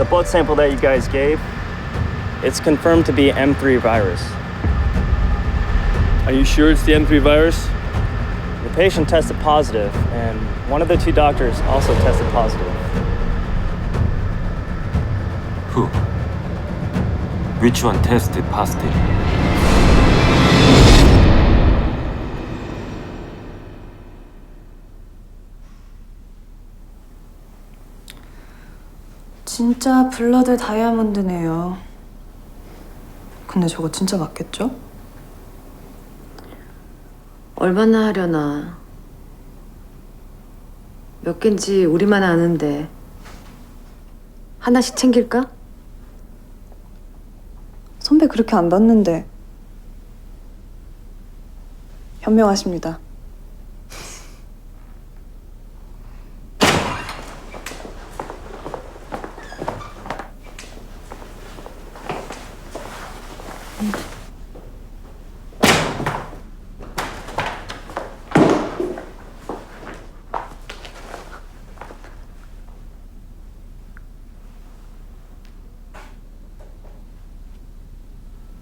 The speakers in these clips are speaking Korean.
The blood sample that you guys gave, it's confirmed to be M3 virus. Are you sure it's the M3 virus? The patient tested positive, and one of the two doctors also tested positive. Who? Which one tested positive? 진짜 블러드 다이아몬드네요. 근데 저거 진짜 맞겠죠? 얼마나 하려나. 몇 갠지 우리만 아는데. 하나씩 챙길까? 선배 그렇게 안 봤는데. 현명하십니다.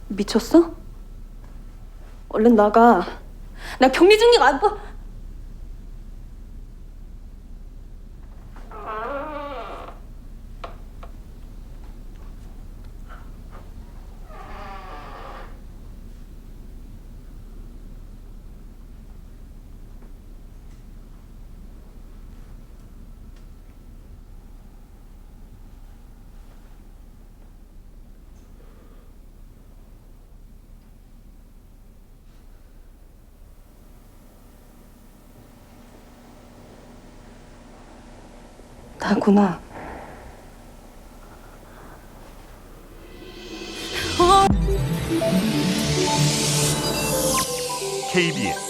미쳤어? 얼른 나가. 나 격리 중이가 안 봐. 나구나. KBS